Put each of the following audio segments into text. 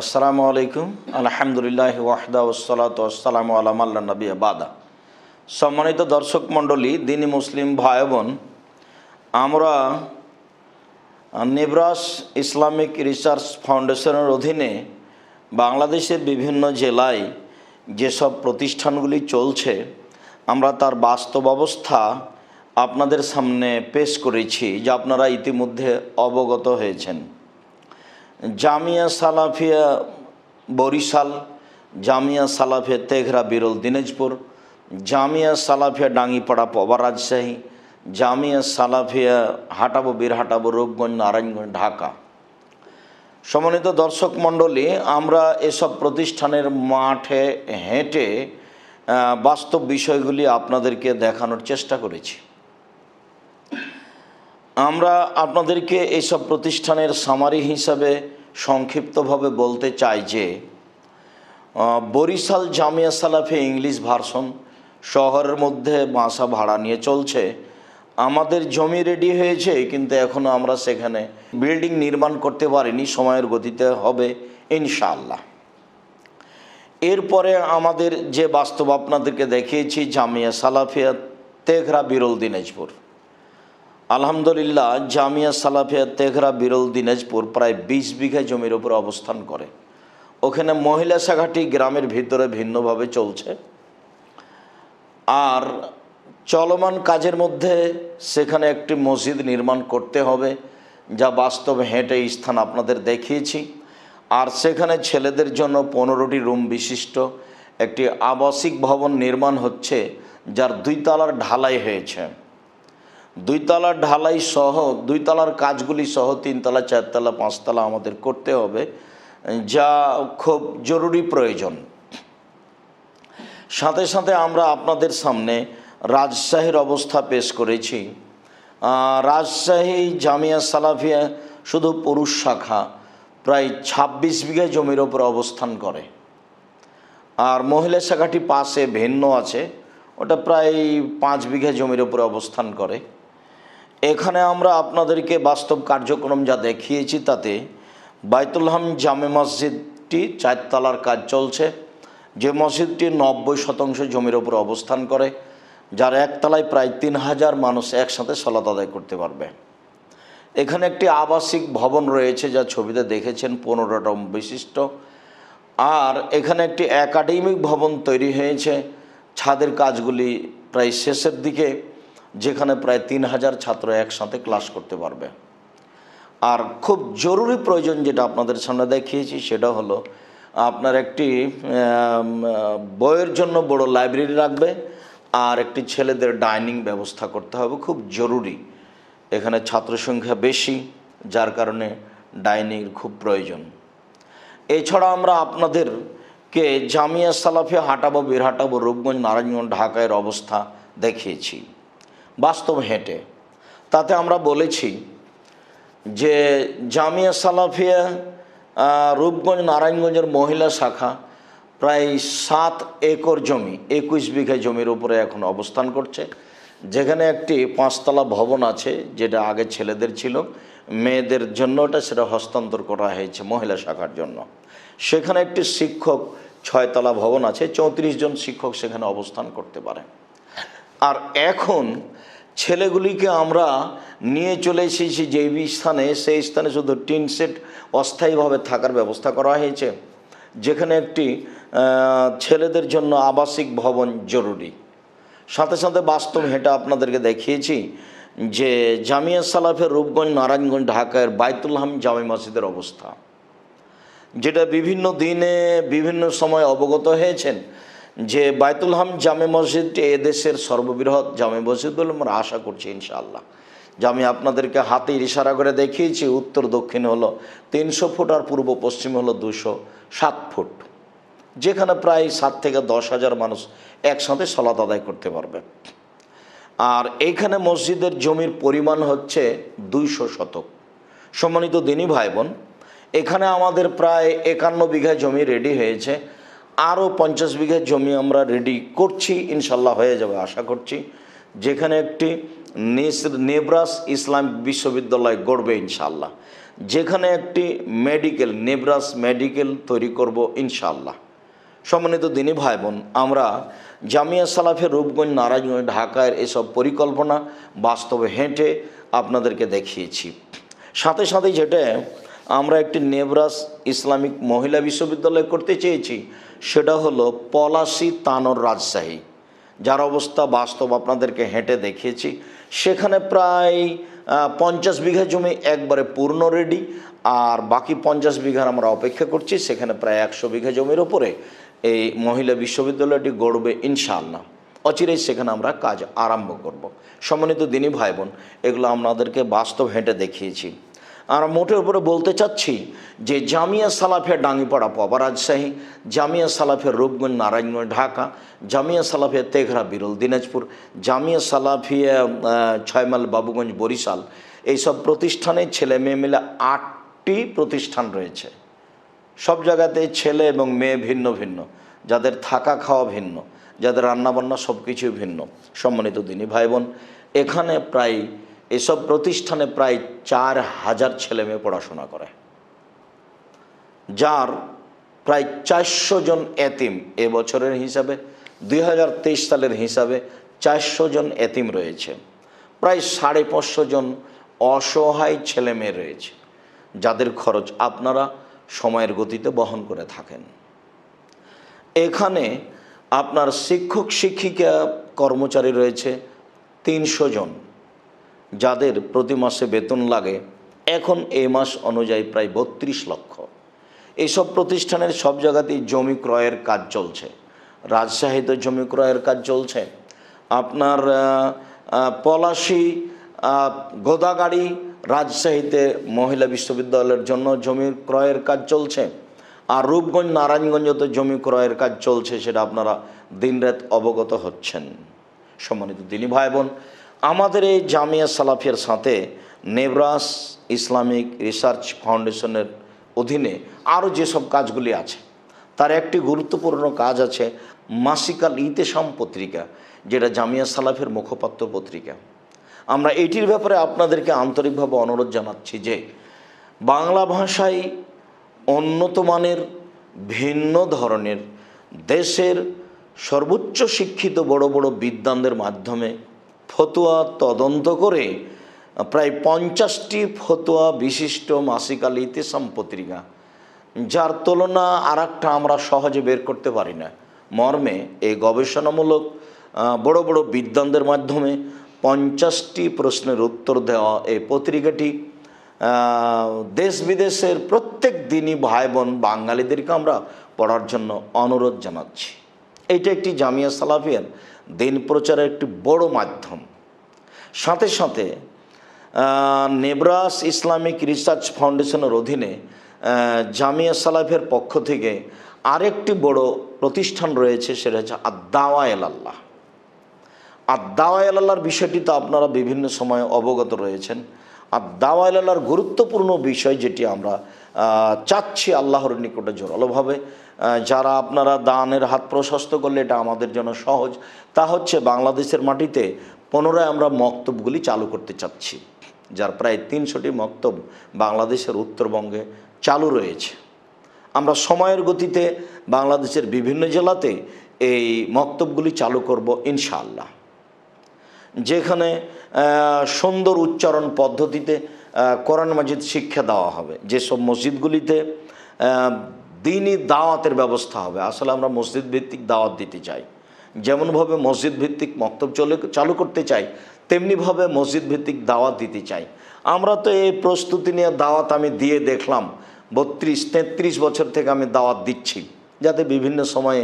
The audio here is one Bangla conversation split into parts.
আসসালামু আলাইকুম। আলহামদুলিল্লাহ ওয়াহদা ওসালাত আসসালামু আলাম আল্লাহ নবী বাদা। সম্মানিত দর্শক মণ্ডলী, দিনী মুসলিম ভাই বোন আমরা নেব্রাস ইসলামিক রিসার্চ ফাউন্ডেশনের অধীনে বাংলাদেশের বিভিন্ন জেলায় যেসব প্রতিষ্ঠানগুলি চলছে, আমরা তার বাস্তব অবস্থা আপনাদের সামনে পেশ করেছি, যা আপনারা ইতিমধ্যে অবগত হয়েছেন। জামিয়া সালাফিয়া বরিশাল, জামিয়া সালাফিয়া তেঘরা, বিরল দিনাজপুর, জামিয়া সালাফিয়া ডাঙ্গিপাড়া পবা রাজশাহী, জামিয়া সালাফিয়া হাটাবো বীরহাটাবো রূপগঞ্জ, নারায়ণগঞ্জ, ঢাকা। সমন্বিত দর্শক মণ্ডলী, আমরা এসব প্রতিষ্ঠানের মাঠে হেঁটে বাস্তব বিষয়গুলি আপনাদেরকে দেখানোর চেষ্টা করেছি। আমরা আপনাদেরকে এইসব প্রতিষ্ঠানের সামারি হিসাবে সংক্ষিপ্তভাবে বলতে চাই যে বরিশাল জামিয়া সালাফে ইংলিশ ভার্সন শহরের মধ্যে বাসা ভাড়া নিয়ে চলছে। আমাদের জমি রেডি হয়েছে, কিন্তু এখনও আমরা সেখানে বিল্ডিং নির্মাণ করতে পারিনি, সময়ের গতিতে হবে ইনশাআল্লাহ। এরপরে আমাদের যে বাস্তব আপনাদেরকে দেখিয়েছি, জামিয়া সালাফিয়া তেঘরা বিরল দিনাজপুর। আলহামদুলিল্লাহ, জামিয়া সালাফিয়া তেঘরা বিরল দিনাজপুর প্রায় বিশ বিঘা জমির উপর অবস্থান করে। ওখানে মহিলা শাখাটি গ্রামের ভিতরে ভিন্নভাবে চলছে। আর চলমান কাজের মধ্যে সেখানে একটি মসজিদ নির্মাণ করতে হবে, যা বাস্তব হেঁটে স্থান আপনাদের দেখিয়েছি। আর সেখানে ছেলেদের জন্য পনেরোটি রুম বিশিষ্ট, একটি আবাসিক ভবন নির্মাণ হচ্ছে, যার দুই তলার ঢালাই হয়েছে। দুই তলার ঢালাই সহ, দুই তলার কাজগুলি সহ তিনতলা চারতলা পাঁচতলা আমাদের করতে হবে, যা খুব জরুরি প্রয়োজন। সাথে সাথে আমরা আপনাদের সামনে রাজশাহীর অবস্থা পেশ করেছি। রাজশাহী জামিয়া সালাফিয়া শুধু পুরুষ শাখা, প্রায় ছাব্বিশ বিঘা জমির ওপর অবস্থান করে। আর মহিলা শাখাটি পাশে ভিন্ন আছে, ওটা প্রায় পাঁচ বিঘা জমির ওপরে অবস্থান করে। এখানে আমরা আপনাদেরকে বাস্তব কার্যক্রম যা দেখিয়েছি তাতে বাইতুলহাম জামে মসজিদটি চারতলার কাজ চলছে। যে মসজিদটি নব্বই শতাংশ জমির ওপর অবস্থান করে, যার একতলায় প্রায় তিন হাজার মানুষ একসাথে সলাত আদায় করতে পারবে। এখানে একটি আবাসিক ভবন রয়েছে যা ছবিতে দেখেছেন, পনেরোটা বিশিষ্ট। আর এখানে একটি একাডেমিক ভবন তৈরি হয়েছে। ছাদের কাজগুলি প্রায় শেষের দিকে। যেখানে প্রায় তিন হাজার ছাত্র একসাথে ক্লাস করতে পারবে। আর খুব জরুরি প্রয়োজন যেটা আপনাদের সামনে দেখিয়েছি, সেটা হলো আপনার একটি বইয়ের জন্য বড় লাইব্রেরি রাখবে আর একটি ছেলেদের ডাইনিং ব্যবস্থা করতে হবে। খুব জরুরি। এখানে ছাত্র সংখ্যা বেশি, যার কারণে ডাইনিংয়ের খুব প্রয়োজন। এছাড়া আমরা আপনাদেরকে জামিয়া সালাফিয়া হাটাবো, বীরহাটাবো, রূপগঞ্জ, নারায়ণগঞ্জ ঢাকায়ের অবস্থা দেখিয়েছি। বাস্তব হেঁটে। তাতে আমরা বলেছি যে জামিয়া সালাফিয়া রূপগঞ্জ, নারায়ণগঞ্জের মহিলা শাখা প্রায় সাত একর জমি, একুশ বিঘা জমির উপরে এখন অবস্থান করছে। যেখানে একটি পাঁচতলা ভবন আছে, যেটা আগে ছেলেদের ছিল। মেয়েদের জন্য ওটা, সেটা হস্তান্তর করা হয়েছে মহিলা শাখার জন্য। সেখানে একটি শিক্ষক ছয়তলা ভবন আছে, চৌত্রিশ জন শিক্ষক সেখানে অবস্থান করতে পারে। আর এখন ছেলেগুলিকে আমরা নিয়ে চলে এসেছি যেই স্থানে, সেই স্থানে শুধু টিন সেট অস্থায়ীভাবে থাকার ব্যবস্থা করা হয়েছে, যেখানে একটি ছেলেদের জন্য আবাসিক ভবন জরুরি। সাথে সাথে বাস্তব হেঁটে আপনাদেরকে দেখিয়েছি যে জামিয়া সালাফের রূপগঞ্জ, নারায়ণগঞ্জ, ঢাকার বাইতুল হাম জামে মসজিদের অবস্থা, যেটা বিভিন্ন দিনে বিভিন্ন সময় অবগত হয়েছেন। যে বাইতুল হাম জামে মসজিদটি এদেশের সর্ববৃহৎ জামে মসজিদ বলে আমরা আশা করছি ইনশাআল্লাহ। যে আমি আপনাদেরকে হাতের ইশারা করে দেখিয়েছি, উত্তর দক্ষিণ হলো তিনশো ফুট আর পূর্ব পশ্চিম হলো দুশো সাত ফুট। যেখানে প্রায় সাত থেকে দশ হাজার মানুষ একসাথে সলাত আদায় করতে পারবে। আর এইখানে মসজিদের জমির পরিমাণ হচ্ছে দুইশো শতক। সম্মানিত দিনী ভাই বোন, এখানে আমাদের প্রায় একান্ন বিঘা জমি রেডি হয়েছে। আরও পঞ্চাশ বিঘা জমি আমরা রেডি করছি, ইনশাল্লাহ হয়ে যাবে, আশা করছি। যেখানে একটি নেব্রাস ইসলাম বিশ্ববিদ্যালয় গড়বে, ইনশাল্লাহ। যেখানে একটি মেডিকেল নেব্রাস মেডিকেল তৈরি করব, ইনশাল্লাহ। সম্মানিত দিনী ভাই বোন আমরা জামিয়া সালাফের রূপগঞ্জ, নারায়ণগঞ্জ, ঢাকার এসব পরিকল্পনা বাস্তবে হেঁটে আপনাদেরকে দেখিয়েছি। সাথে সাথে যেটা আমরা একটি নেবরাস ইসলামিক মহিলা বিশ্ববিদ্যালয় করতে চেয়েছি সেটা হলো পলাশি তানোর রাজশাহী। যার অবস্থা বাস্তব আপনাদেরকে হেঁটে দেখিয়েছি। সেখানে প্রায় পঞ্চাশ বিঘা জমি একবারে পূর্ণ রেডি আর বাকি পঞ্চাশ বিঘার আমরা অপেক্ষা করছি। সেখানে প্রায় একশো বিঘা জমির ওপরে এই মহিলা বিশ্ববিদ্যালয়টি গড়বে ইনশাআল্লাহ। অচিরেই সেখানে আমরা কাজ আরম্ভ করব। সম্মানিত দিনী ভাই বোন, এগুলো আপনাদেরকে বাস্তব হেঁটে দেখিয়েছি। আমরা মোটের উপরে বলতে চাচ্ছি যে জামিয়া সালাফিয়া ডাঙ্গিপাড়া পবা রাজশাহী জামিয়া সালাফের রূপগঞ্জ নারায়ণগঞ্জ ঢাকা। জামিয়া সালাফিয়া তেঘরা বিরল দিনাজপুর। জামিয়া সালাফিয়া আহ, ছয়মাইল বাবুগঞ্জ বরিশাল। এইসব প্রতিষ্ঠানে ছেলে মেয়ে মিলে আটটি প্রতিষ্ঠান রয়েছে। সব জায়গাতে ছেলে এবং মেয়ে ভিন্ন ভিন্ন। যাদের থাকা খাওয়া ভিন্ন যাদের রান্নাবান্না সব কিছুই ভিন্ন। সম্মানিত দিনী ভাই বোন এখানে প্রায় এসব প্রতিষ্ঠানে প্রায় চার হাজার ছেলে মেয়ে পড়াশোনা করে, যার প্রায় চারশো জন এতিম এবছরের হিসাবে, দুই হাজার তেইশ সালের হিসাবে চারশো জন এতিম রয়েছে। প্রায় সাড়ে পাঁচশো জন অসহায় ছেলে মেয়ে রয়েছে, যাদের খরচ আপনারা সময়ের গতিতে বহন করে থাকেন। এখানে আপনার শিক্ষক শিক্ষিকা কর্মচারী রয়েছে তিনশো জন। যাদের প্রতি মাসে বেতন লাগে, এখন এই মাস অনুযায়ী প্রায় বত্রিশ লক্ষ। এইসব প্রতিষ্ঠানের সব জায়গাতেই জমি ক্রয়ের কাজ চলছে। রাজশাহীতে জমি ক্রয়ের কাজ চলছে। আপনার পলাশি গোদাগাড়ি, রাজশাহীতে মহিলা বিশ্ববিদ্যালয়ের জন্য জমি ক্রয়ের কাজ চলছে। আর রূপগঞ্জ নারায়ণগঞ্জতে জমি ক্রয়ের কাজ চলছে, সেটা আপনারা দিনরাত অবগত হচ্ছেন। সম্মানিত দিনী ভাই বোন আমাদের এই জামিয়া সালাফিয়ার সাথে নেবরাস ইসলামিক রিসার্চ ফাউন্ডেশনের অধীনে আরও যেসব কাজগুলি আছে, তার একটি গুরুত্বপূর্ণ কাজ আছে মাসিকাল ইতেসাম পত্রিকা, যেটা জামিয়া সালাফের মুখপাত্র পত্রিকা। আমরা এটির ব্যাপারে আপনাদেরকে আন্তরিকভাবে অনুরোধ জানাচ্ছি যে বাংলা ভাষায় উন্নত মানের, ভিন্ন ধরনের, দেশের সর্বোচ্চ শিক্ষিত বড় বড় বিদ্বানদের মাধ্যমে ফতোয়া তদন্ত করে, প্রায় পঞ্চাশটি ফতুয়া বিশিষ্ট মাসিকাল ইতিসাম পত্রিকা যার তুলনা আর আমরা সহজে বের করতে পারি না। মর্মে এই গবেষণামূলক বড় বড় বিদ্বানদের মাধ্যমে পঞ্চাশটি প্রশ্নের উত্তর দেওয়া এই পত্রিকাটি দেশ বিদেশের প্রত্যেক দিনই ভাই বোন বাঙালিদেরকে আমরা পড়ার জন্য অনুরোধ জানাচ্ছি। এটা একটি জামিয়া সালাফিয়ার দিন প্রচারের একটি বড় মাধ্যম। সাথে সাথে নেবরাস ইসলামিক রিসার্চ ফাউন্ডেশনের অধীনে জামিয়া সালাফের পক্ষ থেকে আরেকটি বড় প্রতিষ্ঠান রয়েছে, সেটা হচ্ছে আদাওয়া এলাল্লাহ। আর দাওয়া আল্লাহর বিষয়টি তো আপনারা বিভিন্ন সময়ে অবগত রয়েছেন। আর দাওয়া আল্লাহর গুরুত্বপূর্ণ বিষয় যেটি আমরা চাচ্ছি আল্লাহর নিকটে জোরালোভাবে যারা আপনারা দানের হাত প্রশস্ত করলে এটা আমাদের জন্য সহজ, তা হচ্ছে বাংলাদেশের মাটিতে পুনরায় আমরা মক্তবগুলি চালু করতে চাচ্ছি, যার প্রায় তিনশোটি মক্তব বাংলাদেশের উত্তরবঙ্গে চালু রয়েছে। আমরা সময়ের গতিতে বাংলাদেশের বিভিন্ন জেলাতে এই মক্তবগুলি চালু করব ইনশাআল্লাহ। যেখানে সুন্দর উচ্চারণ পদ্ধতিতে কোরআন মাজিদ শিক্ষা দেওয়া হবে। যেসব মসজিদগুলিতে দিনই দাওয়াতের ব্যবস্থা হবে। আসলে আমরা মসজিদ ভিত্তিক দাওয়াত দিতে চাই। যেমনভাবে মসজিদ ভিত্তিক মক্তব চলে, চালু করতে চাই, তেমনিভাবে মসজিদ ভিত্তিক দাওয়াত দিতে চাই। আমরা তো এই প্রস্তুতি নিয়ে দাওয়াত আমি দিয়ে দেখলাম, বত্রিশ, তেত্রিশ বছর থেকে আমি দাওয়াত দিচ্ছি, যাতে বিভিন্ন সময়ে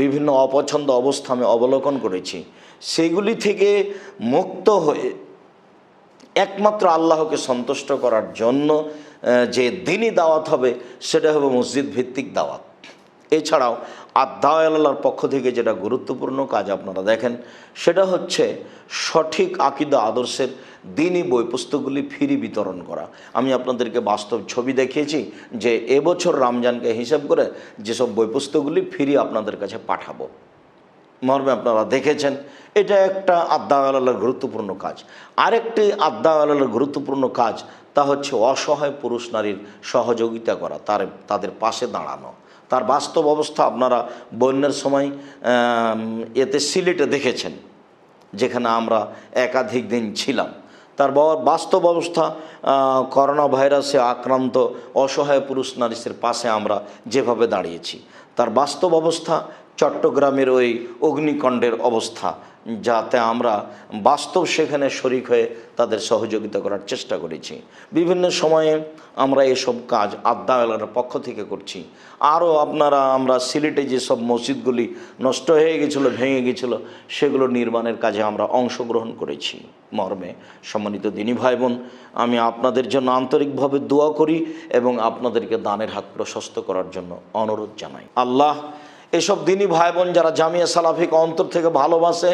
বিভিন্ন অপছন্দ অবস্থা আমি অবলোকন করেছি। সেগুলি থেকে মুক্ত হয়ে একমাত্র আল্লাহকে সন্তুষ্ট করার জন্য যে দিনই দাওয়াত হবে, সেটা হবে মসজিদ ভিত্তিক দাওয়াত। এছাড়াও আল্লাহর পক্ষ থেকে যেটা গুরুত্বপূর্ণ কাজ আপনারা দেখেন, সেটা হচ্ছে সঠিক আকিদা আদর্শের দিনই বই পুস্তকগুলি ফ্রি বিতরণ করা। আমি আপনাদেরকে বাস্তব ছবি দেখিয়েছি যে এবছর রমজানকে হিসাব করে যেসব বই পুস্তকগুলি ফ্রি আপনাদের কাছে পাঠাবো। মর্মে আপনারা দেখেছেন। এটা একটা আড্ডাওয়ালার গুরুত্বপূর্ণ কাজ। আরেকটি আড্ডাওয়ালার গুরুত্বপূর্ণ কাজ তা হচ্ছে অসহায় পুরুষ নারীর সহযোগিতা করা, তার, তাদের পাশে দাঁড়ানো। তার বাস্তব অবস্থা আপনারা বন্যার সময় এতে সিলেটে দেখেছেন, যেখানে আমরা একাধিক দিন ছিলাম। তার বাস্তব অবস্থা করোনা ভাইরাসে আক্রান্ত অসহায় পুরুষ নারীদের পাশে আমরা যেভাবে দাঁড়িয়েছি, তার বাস্তব অবস্থা চট্টগ্রামের ওই অগ্নিকণ্ডের অবস্থা, যাতে আমরা বাস্তব সেখানে শরিক হয়ে তাদের সহযোগিতা করার চেষ্টা করেছি। বিভিন্ন সময়ে আমরা এসব কাজ আড্ডাওয়ালার পক্ষ থেকে করছি। আরও আপনারা, আমরা সিলেটে যেসব মসজিদগুলি নষ্ট হয়ে গেছিল, ভেঙে গেছিল, সেগুলো নির্মাণের কাজে আমরা অংশগ্রহণ করেছি মর্মে। সম্মানিত দিনী ভাই বোন আমি আপনাদের জন্য আন্তরিকভাবে দোয়া করি এবং আপনাদেরকে দানের হাত প্রশস্ত করার জন্য অনুরোধ জানাই। আল্লাহ এসব দিনই ভাই বোন যারা জামিয়া সালাফিকে অন্তর থেকে ভালোবাসে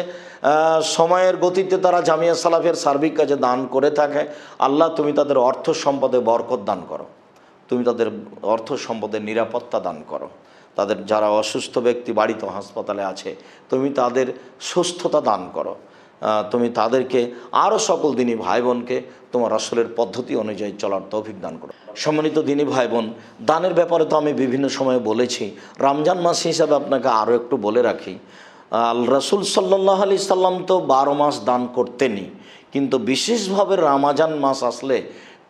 সময়ের গতিতে তারা জামিয়া সালাফের সার্বিক কাজে দান করে থাকে। আল্লাহ, তুমি তাদের অর্থ সম্পদে বরকত দান করো। তুমি তাদের অর্থ সম্পদে নিরাপত্তা দান করো। তাদের যারা অসুস্থ ব্যক্তি বাড়িতে হাসপাতালে আছে, তুমি তাদের সুস্থতা দান করো। তুমি তাদেরকে আরও সকল দিনী ভাই বোনকে তোমার আসলের পদ্ধতি অনুযায়ী চলার তৌফিক দান করো। সম্মানিত দিনী ভাই বোন দানের ব্যাপারে তো আমি বিভিন্ন সময়ে বলেছি। রমজান মাস হিসাবে আপনাকে আরও একটু বলে রাখি। আল রসুল সাল্লাহ আলি সাল্লাম তো বারো মাস দান করতেনই, কিন্তু বিশেষভাবে রামাজান মাস আসলে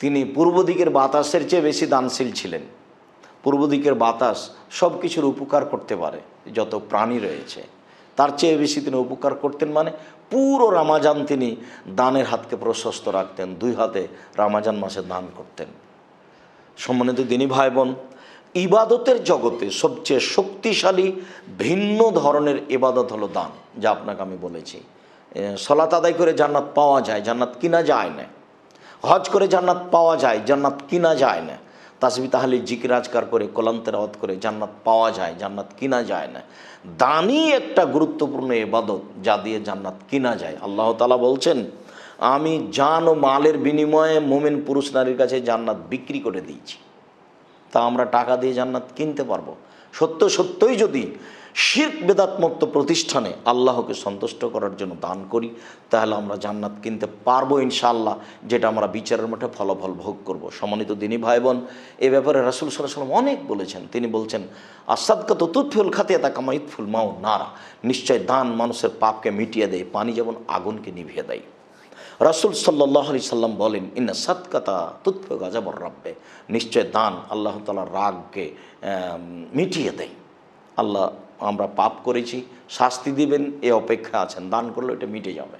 তিনি পূর্ব দিকের বাতাসের চেয়ে বেশি দানশীল ছিলেন। পূর্ব দিকের বাতাস সব কিছুর উপকার করতে পারে, যত প্রাণী রয়েছে। তার চেয়ে বেশি তিনি উপকার করতেন মানে পুরো রামাজান তিনি দানের হাতকে প্রশস্ত রাখতেন, দুই হাতে রামাজান মাসে দান করতেন। সম্মানিত দিনী ভাই বোন ইবাদতের জগতে সবচেয়ে শক্তিশালী ভিন্ন ধরনের ইবাদত হলো দান, যা আপনাকে আমি বলেছি। সলাত আদায় করে জান্নাত পাওয়া যায়, জান্নাত কিনা যায় না। হজ করে জান্নাত পাওয়া যায়, জান্নাত কিনা যায় না। তাসবি তাহলে জিকিরাজকার করে কলান্তের আওয়াত করে জান্নাত পাওয়া যায়, জান্নাত কিনা যায় না। দানই একটা গুরুত্বপূর্ণ এবাদত যা দিয়ে জান্নাত কিনা যায়। আল্লাহ তালা বলছেন, আমি জান ও মালের বিনিময়ে মোমেন পুরুষ নারীর কাছে জান্নাত বিক্রি করে দিয়েছি। তা আমরা টাকা দিয়ে জান্নাত কিনতে পারব। সত্য সত্যই যদি শির্ক বেদাতমুক্ত প্রতিষ্ঠানে আল্লাহকে সন্তুষ্ট করার জন্য দান করি, তাহলে আমরা জান্নাত কিনতে পারব ইনশাআল্লাহ, যেটা আমরা বিচারের মাঠে ফলাফল ভোগ করব। সম্মানিত দিনী ভাই বোন এ ব্যাপারে রাসুল সাল্লাহ সাল্লাম অনেক বলেছেন। তিনি বলছেন আসাদকাত তুৎফুল খাতে তা ইতফুল মাও নারা। নিশ্চয় দান মানুষের পাপকে মিটিয়ে দেয়, পানি যেমন আগুনকে নিভিয়ে দেয়। রাসুল সাল্লাহ সাল্লাম বলেন, ইন্না সাতকাতা তুৎফ গাজাবর রাব্বে। নিশ্চয় দান আল্লাহ তালার রাগকে মিটিয়ে দেয়। আল্লাহ আমরা পাপ করেছি, শাস্তি দিবেন, এ অপেক্ষা আছেন, দান করলে এটা মিটে যাবে।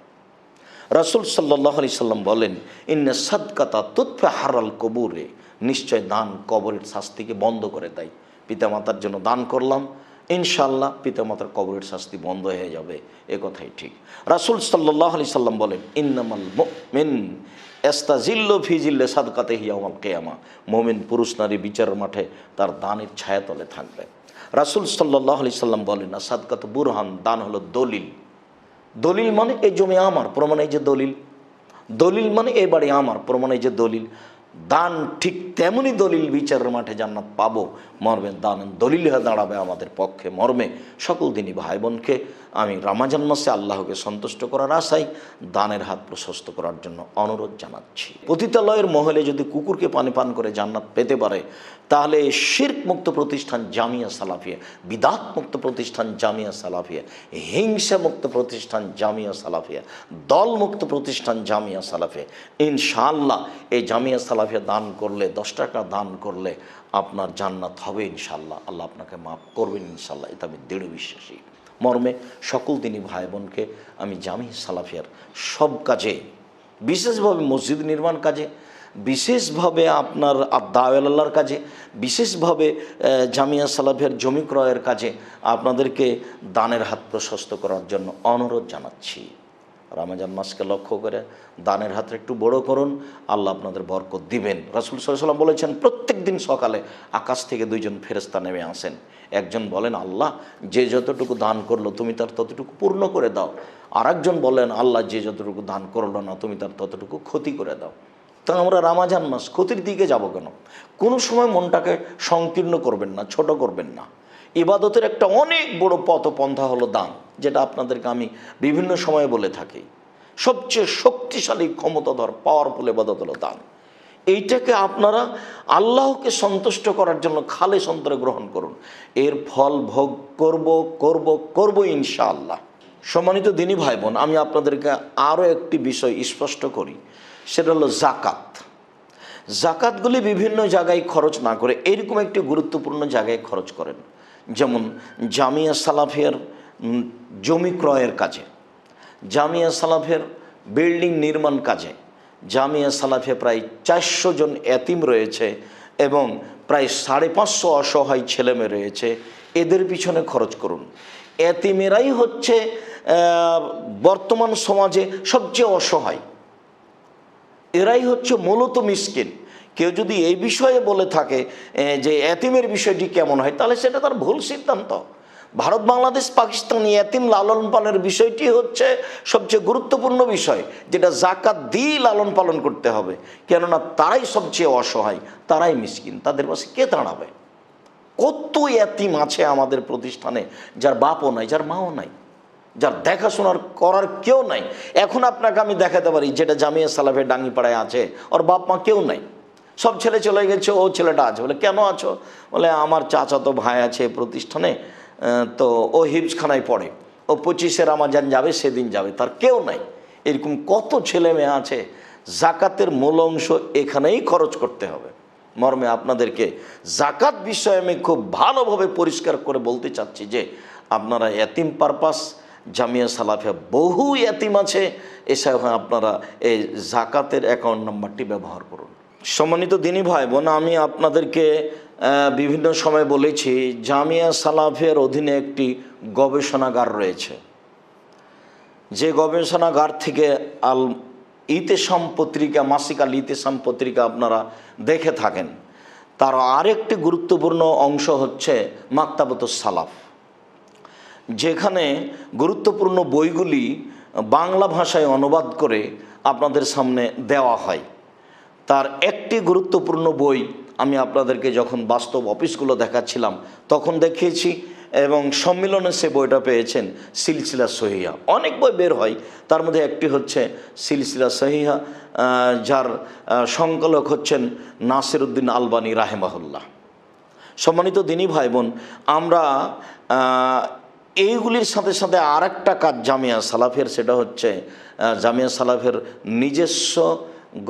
রাসুল সাল্লাহ আলি সাল্লাম বলেন, ইন্না সাদকাতা তুৎফে হারাল কবুরে। নিশ্চয় দান কবরের শাস্তিকে বন্ধ করে দেয়। পিতামাতার জন্য দান করলাম ইনশাল্লাহ পিতামাতার কবরের শাস্তি বন্ধ হয়ে যাবে। এ কথাই ঠিক। রাসুল সাল্লাহ আলি সাল্লাম বলেন, ইন্নামাল মিন এস্তাজিল্ল ফিজিল্লে সাদকাতে হিয়ামাল কেয়ামা। মোমিন, পুরুষ, নারী বিচার মাঠে তার দানের ছায়াতলে থাকবে। রাসুল সাল্লাহ আলি সাল্লাম বলেন না সাদকাত বুরহান, দান হলো দলিল। দলিল মানে এই জমি আমার, প্রমাণে যে দলিল। দলিল মানে এ বাড়ি আমার, প্রমাণে যে দলিল। দান ঠিক তেমনই দলিল, বিচারের মাঠে জান্নাত পাবো। মর্মে দান, দলিল হয়ে দাঁড়াবে আমাদের পক্ষে মর্মে। সকল দিনই ভাই বোনকে আমি রামাজান মাসে আল্লাহকে সন্তুষ্ট করার আশায় দানের হাত প্রশস্ত করার জন্য অনুরোধ জানাচ্ছি। পতিতালয়ের মহলে যদি কুকুরকে পানি পান করে জান্নাত পেতে পারে, তাহলে শির্ক মুক্ত প্রতিষ্ঠান জামিয়া সালাফিয়া বিদাত মুক্ত প্রতিষ্ঠান জামিয়া সালাফিয়া হিংসা মুক্ত প্রতিষ্ঠান জামিয়া সালাফিয়া দল মুক্ত প্রতিষ্ঠান জামিয়া সালাফিয়া। ইনশাআল্লাহ এই জামিয়া সালাফিয়া দান করলে, দশ টাকা দান করলে আপনার জান্নাত হবে ইনশাল্লাহ আল্লাহ আপনাকে মাফ করবেন ইনশাল্লাহ এটা আমি দৃঢ় বিশ্বাসী। মর্মে সকল দিনই ভাই বোনকে আমি জামি সালাফিয়ার সব কাজে, বিশেষভাবে মসজিদ নির্মাণ কাজে, বিশেষভাবে আপনার দাওয়াল্লার কাজে, বিশেষভাবে জামিয়া সালাফের জমি ক্রয়ের কাজে আপনাদেরকে দানের হাত প্রশস্ত করার জন্য অনুরোধ জানাচ্ছি। রামাজান মাসকে লক্ষ্য করে দানের হাতটা একটু বড় করুন, আল্লাহ আপনাদের বরকত দিবেন। রাসুল সাল্লাম বলেছেন প্রত্যেক দিন সকালে আকাশ থেকে দুইজন ফেরেস্তা নেমে আসেন। একজন বলেন, আল্লাহ, যে যতটুকু দান করল তুমি তার ততটুকু পূর্ণ করে দাও। আর একজন বলেন, আল্লাহ, যে যতটুকু দান করল না তুমি তার ততটুকু ক্ষতি করে দাও। তা আমরা রামাজান মাস ক্ষতির দিকে যাব কেন? কোনো সময় মনটাকে সংকীর্ণ করবেন না, ছোট করবেন না। ইবাদতের একটা অনেক বড় পথপন্থা হলো দান, যেটা আপনাদেরকে আমি বিভিন্ন সময়ে বলে থাকি। সবচেয়ে শক্তিশালী, ক্ষমতাধর পাওয়ারফুল ইবাদত হলো দান। এইটাকে আপনারা আল্লাহকে সন্তুষ্ট করার জন্য খালে সন্তরে গ্রহণ করুন। এর ফল ভোগ করব করব করব ইনশাআল্লাহ। সম্মানিত দিনী ভাই বোন আমি আপনাদেরকে আরও একটি বিষয় স্পষ্ট করি। সেটা হলো জাকাত জাকাতগুলি বিভিন্ন জায়গায় খরচ না করে এরকম একটি গুরুত্বপূর্ণ জায়গায় খরচ করেন। যেমন জামিয়া সালাফের জমি ক্রয়ের কাজে, জামিয়া সালাফের বিল্ডিং নির্মাণ কাজে জামিয়া সালাফে প্রায় চারশো জন এতিম রয়েছে এবং প্রায় সাড়ে পাঁচশো অসহায় ছেলেমেয়ে রয়েছে। এদের পিছনে খরচ করুন। এতিমেরাই হচ্ছে বর্তমান সমাজে সবচেয়ে অসহায়। এরাই হচ্ছে মূলত মিসকিন। কেউ যদি এই বিষয়ে বলে থাকে যে এতিমের বিষয়টি কেমন হয়, তাহলে সেটা তার ভুল সিদ্ধান্ত। ভারত, বাংলাদেশ, পাকিস্তান এতিম লালন পালনের বিষয়টি হচ্ছে সবচেয়ে গুরুত্বপূর্ণ বিষয়, যেটা জাকাত দিয়ে লালন পালন করতে হবে। কেননা তারাই সবচেয়ে অসহায়, তারাই মিসকিন। তাদের পাশে কে দাঁড়াবে? কত এতিম আছে আমাদের প্রতিষ্ঠানে, যার বাপও নাই, যার মাও নাই, যার দেখাশোনার করার কেউ নাই। এখন আপনাকে আমি দেখাতে পারি, যেটা জামিয়া সালাফের ডাঙ্গিপাড়ায় আছে, ওর বাপ মা কেউ নাই। সব ছেলে চলে গেছে, ও ছেলেটা আছে। বলে, কেন আছো? বলে, আমার চাচা তো ভাই আছে প্রতিষ্ঠানে তো ও হিপসখানায় পড়ে। ও পঁচিশে রামাজান যাবে, সেদিন যাবে। তার কেউ নাই। এরকম কত ছেলে মেয়ে আছে, জাকাতের মূল অংশ এখানেই খরচ করতে হবে। মর্মে আপনাদেরকে জাকাত বিষয়ে আমি খুব ভালোভাবে পরিষ্কার করে বলতে চাচ্ছি যে, আপনারা এতিম পারপাস, জামিয়া সালাফে বহু এতিম আছে, এসব আপনারা এই জাকাতের অ্যাকাউন্ট নাম্বারটি ব্যবহার করুন। সম্মানিত দিনী ভাই বোন, আমি আপনাদেরকে বিভিন্ন সময় বলেছি, জামিয়া সালাফের অধীনে একটি গবেষণাগার রয়েছে। যে গবেষণাগার থেকে আল ইতেসাম পত্রিকা মাসিক আল ইতেসাম পত্রিকা আপনারা দেখে থাকেন, তার আরেকটি গুরুত্বপূর্ণ অংশ হচ্ছে মাক্তাবত সালাফ। যেখানে গুরুত্বপূর্ণ বইগুলি বাংলা ভাষায় অনুবাদ করে আপনাদের সামনে দেওয়া হয়। তার একটি গুরুত্বপূর্ণ বই আমি আপনাদেরকে যখন বাস্তব অফিসগুলো দেখাচ্ছিলাম, তখন দেখিয়েছি এবং সম্মিলনে সে বইটা পেয়েছেন সিলসিলা সহিয়া অনেক বই বের হয়, তার মধ্যে একটি হচ্ছে সিলসিলা সহিয়া যার সংকলক হচ্ছেন নাসির উদ্দিন আলবানী রাহেমাহুল্লাহ। সম্মানিত দিনী ভাই বোন আমরা এইগুলির সাথে সাথে আর একটা কাজ জামিয়া সালাফের, সেটা হচ্ছে জামিয়া সালাফের নিজস্ব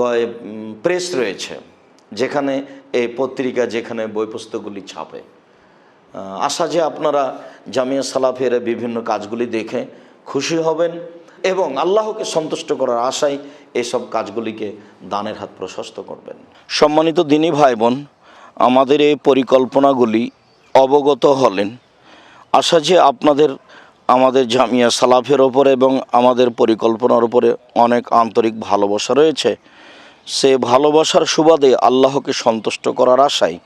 গয় প্রেস রয়েছে, যেখানে এই পত্রিকা যেখানে বই পুস্তকগুলি ছাপে আশা যে আপনারা জামিয়া সালাফের বিভিন্ন কাজগুলি দেখে খুশি হবেন এবং আল্লাহকে সন্তুষ্ট করার আশায় এসব কাজগুলিকে দানের হাত প্রশস্ত করবেন। সম্মানিত দিনী ভাই বোন আমাদের এই পরিকল্পনাগুলি অবগত হলেন। আশা যে আপনাদের, আমাদের জামিয়া সালাফের ওপরে এবং আমাদের পরিকল্পনার উপরে অনেক আন্তরিক ভালোবাসা রয়েছে। সে ভালোবাসার সুবাদে আল্লাহকে সন্তুষ্ট করার আশায়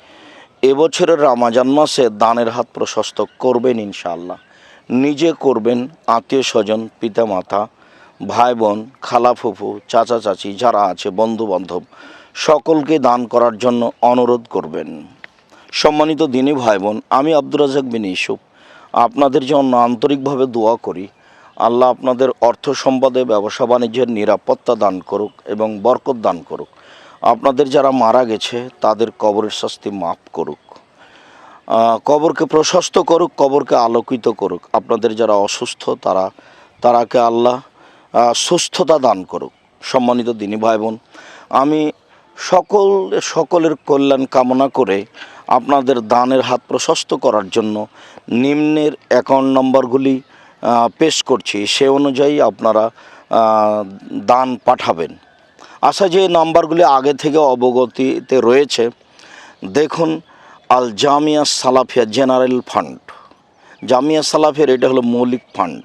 এবছরের রামাজান মাসে দানের হাত প্রশস্ত করবেন ইনশাআল্লাহ। নিজে করবেন আত্মীয় স্বজন পিতা মাতা ভাই বোন খালা ফুফু, চাচা চাচি, যারা আছে বন্ধু বান্ধব সকলকে দান করার জন্য অনুরোধ করবেন। সম্মানিত দিনী ভাই বোন আমি আব্দুর রাজাক বিন ইসুফ আপনাদের জন্য আন্তরিকভাবে দোয়া করি। আল্লাহ আপনাদের অর্থ সম্পদে ব্যবসা বাণিজ্যের নিরাপত্তা দান করুক এবং বরকত দান করুক। আপনাদের যারা মারা গেছে, তাদের কবরের শাস্তি মাফ করুক। কবরকে প্রশস্ত করুক, কবরকে আলোকিত করুক। আপনাদের যারা অসুস্থ, তারা, তারাকে আল্লাহ সুস্থতা দান করুক। সম্মানিত দিনী ভাই বোন আমি সকল, সকলের কল্যাণ কামনা করে আপনাদের দানের হাত প্রশস্ত করার জন্য নিম্নের অ্যাকাউন্ট নম্বরগুলি পেশ করছি, সে অনুযায়ী আপনারা দান পাঠাবেন। আশা যে নাম্বারগুলি আগে থেকে অবগতিতে রয়েছে, দেখুন আল জামিয়া সালাফিয়া জেনারেল ফান্ড। জামিয়া সালাফিয়ার এটা হলো মৌলিক fund,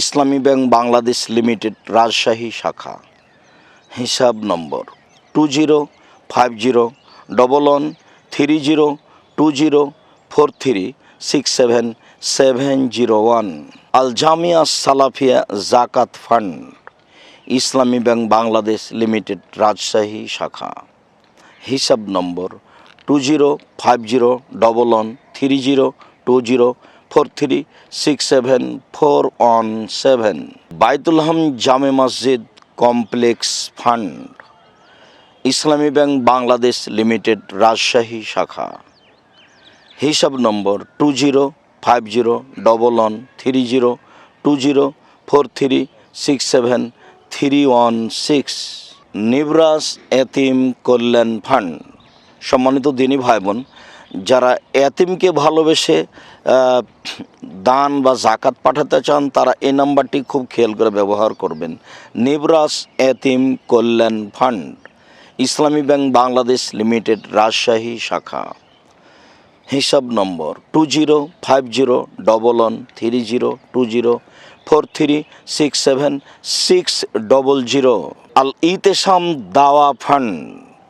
Islami bank Bangladesh limited, Rajshahi শাখা। হিসাব নম্বর two zero five zero double one three zero two zero four three six seven seven zero one. Al Jamia Salafia জাকাত fund, Islami bank Bangladesh limited Rajshahi শাখা। হিসাব নম্বর two zero five zero double one three zero two zero four three six seven four one seven. Baitulham জামে মসজিদ complex fund, Islami bank Bangladesh limited Rajshahi শাখা। হিসাব নম্বর two zero five zero double one three zero two zero four three six seven three one six Nibras এতিম কল্যাণ ফান্ড সম্মানিত দিনী ভাই বোন যারা এতিমকে ভালোবেসে দান বা জাকাত পাঠাতে চান, তারা এই নাম্বারটি খুব খেয়াল করে ব্যবহার করবেন। নিবরাস এতিম কল্যাণ fund Islami bank Bangladesh limited Rajshahi শাখা। হিসাব নম্বর two zero five zero double one three zero, two zero, four three six seven, six double zero. Al Itesam দাওয়া fund,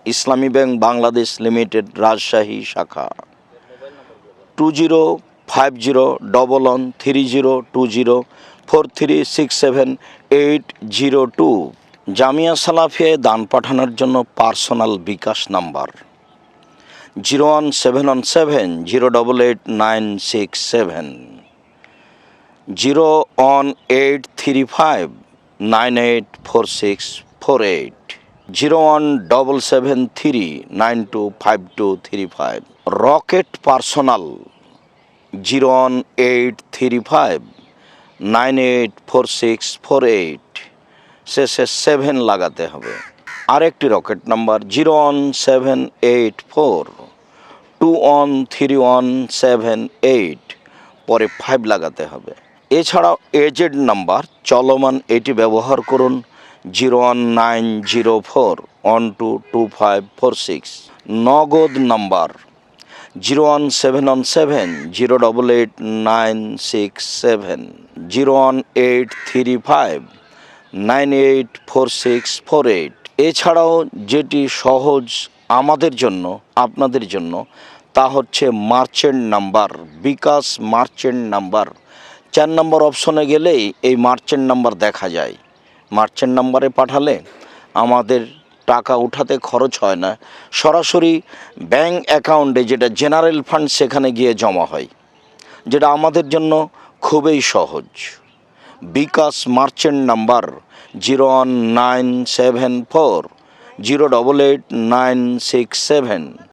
Islami bank Bangladesh limited, Rajshahi শাখা। Two zero five zero double one three zero, two zero, four three six seven, eight zero two. Jamia সালাফিয়ায় দান পাঠানোর জন্য personal bKash number. Zero one seven one seven zero double eight nine six seven zero one eight three five nine eight four six four eight zero one double seven three nine two five two three five rocket personal zero one eight three five nine eight four six four eight শেষে সেভেন লাগাতে হবে। আরেকটি rocket number zero one seven eight four two one three one seven eight পরে ফাইভ লাগাতে হবে। এছাড়াও এজেড নাম্বার চলমান এটি ব্যবহার করুন zero one nine zero four one two two five four six Nagad number zero one seven one seven zero double eight nine six seven zero one eight three five nine eight four six four eight এছাড়াও যেটি সহজ আমাদের জন্য, আপনাদের জন্য, তা হচ্ছে merchant number, bKash merchant number. চার নম্বর অপশনে গেলেই এই মার্চেন্ট নাম্বার দেখা যায়। মার্চেন্ট নাম্বারে পাঠালে আমাদের টাকা উঠাতে খরচ হয় না। সরাসরি ব্যাংক অ্যাকাউন্টে যেটা জেনারেল ফান্ড সেখানে গিয়ে জমা হয়, যেটা আমাদের জন্য খুবই সহজ। BKash merchant number zero one nine seven four zero double eight nine six seven